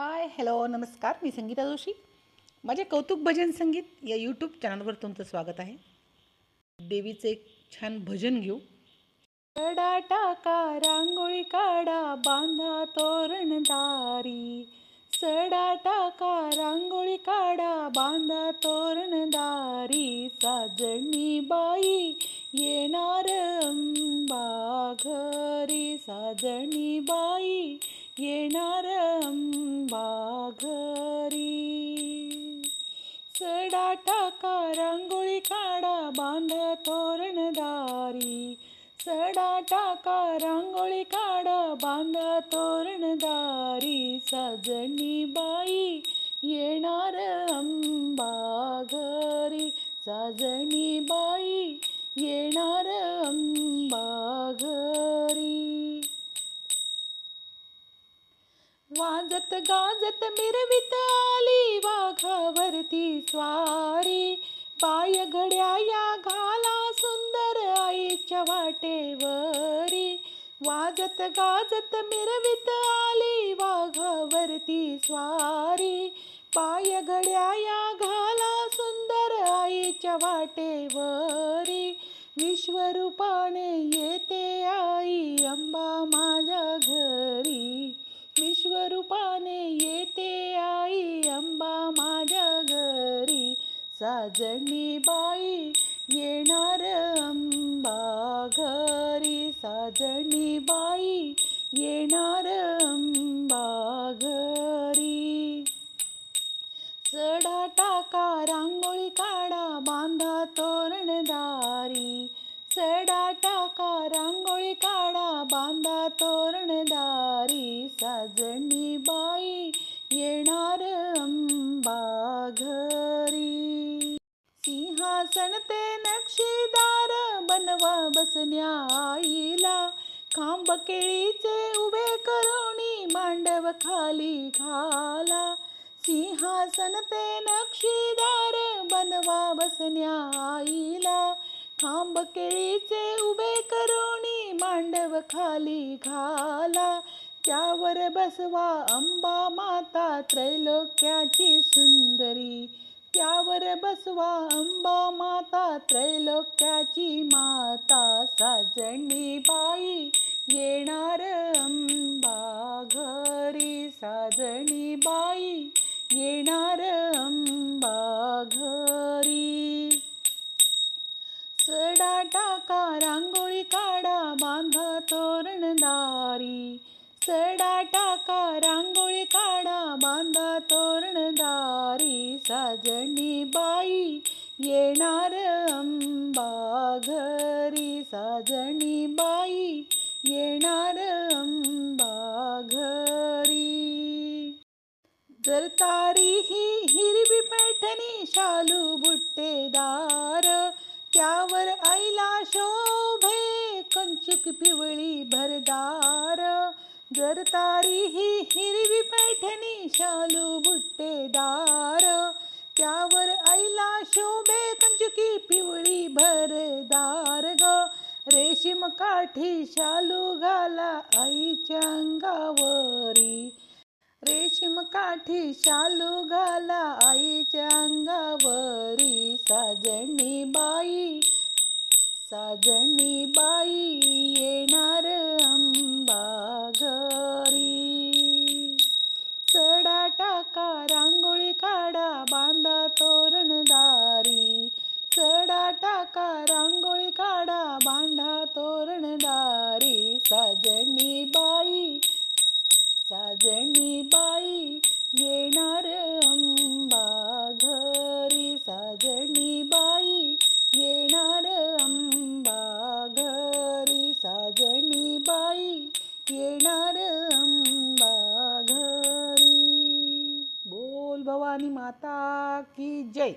Hi hello नमस्कार मी संगीता जोशी. माझे कौतुक भजन संगीत या यूट्यूब चॅनलवर तुमचं स्वागत आहे. देवीचं एक छान भजन घेऊ. कडा टाका रांगोळी काढा बांधा तोरणदारी सडा टाका रांगोळी काढा बांधा तोरणदारी साजणी बाई येणार अंबा घरी साजणी बाई येणार अंबा घरी सडा टाका रांगोळी काढा बांधा तोरणदारी सडा टाका रांगोळी काढा बांधा तोरणदारी साजणी बाई येणार अंबा घरी साजणी बाई येणार वाजत गाजत मिरवित आली वाघावरती स्वारी. पाय घड्या या घाला सुंदर आईच्या वाटेवरी. वाजत गाजत मिरवित आली वाघावरती स्वारी. पाय घड्या या घाला सुंदर आईच्या वाटेवरी. विश्वरूपाने येते आई साजणी बाई येणार अंबा घरी. साजणी बाई येणार अंबा घरी. सडा टाका रांगोळी काढा बांधा तोरणदारी. सडा बनवा बसण्या आईला खांब केळीचे उभे करोणी मांडव खाली घाला. सिंहासन ते नक्षीदार बनवा बसण्या आईला खांब केळीचे उभे करोणी मांडव खाली घाला. त्यावर बसवा अंबा माता त्रैलोक्याची सुंदरी. त्यावर बसवा अंबा माता त्रैलोक्याची माता साजणी बाई येणार अंबा घरी. साजणी बाई येणार अंबा घरी. सडा टाका रांगोळी काढा बांधा तोरणदारी सडा टाका रांगोळी काढा बांधा तोरणदारी साजणी बाई येणार अंबा घरी साजणी बाई. येणार अंबा घरी. जर तारी ही हिरवी पैठणी शालू बुट्टेदार त्यावर आईला शोभे कंचुक पिवळी भरदार. जर तारी ही हिरवी पैठणी शालू बुट्टेदार त्यावर आईला शो काठी शालू घाला आईच्या अंगावरी. रेशीम काठी शालू घाला आईच्या अंगावरी. साजणी बाई साजणी बाई येणार अंबा घरी. सडा टाका रांगोळी काढा बांधा तोरणदारी. सडा टाका रांगोळी काढा बांधा साजणी बाई साजणी बाई येणार अंबा घरी. साजणी बाई येणार अंबा घरी. साजणी बाई येणार अंबा घरी. बोल भवानी माता की जय.